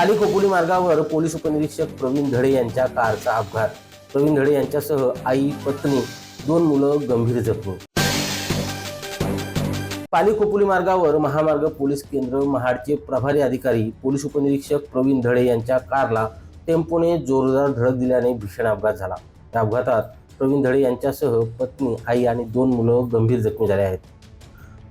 पाली खोपोली मार्गावर पोलीस उपनिरीक्षक प्रवीण धडे यांच्या कारचा अपघात. प्रवीण धडे यांच्यासह आई पत्नी दोन मुलं गंभीर जखमी. पाली खोपोली मार्गावर महामार्ग पोलीस केंद्र महाडचे प्रभारी अधिकारी पोलीस उपनिरीक्षक प्रवीण धडे यांच्या कारला टेम्पोने जोरदार धडक दिल्याने भीषण अपघात झाला. या अपघातात प्रवीण धडे यांच्यासह पत्नी आई आणि दोन मुलं गंभीर जखमी झाले आहेत.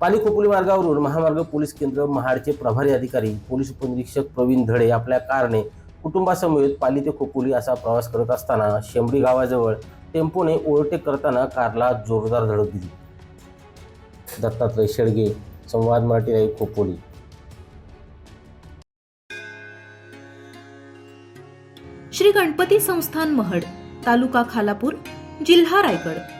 पाली खोपोली मार्गावरून महामार्ग पोलीस केंद्र महाडचे प्रभारी अधिकारी पोलीस उपनिरीक्षक प्रवीण धडे आपल्या कारने कुटुंबासमवेत पाली ते खोपोली असा प्रवास करत असताना शेंबडी गावाजवळ टेम्पोने ओव्हरटेक करताना कारला जोरदार धडक दिली. दत्तात्रय शेडगे संवाद मराठी लाईव्ह खोपोली. श्री गणपती संस्थान महड तालुका खालापूर जिल्हा रायगड.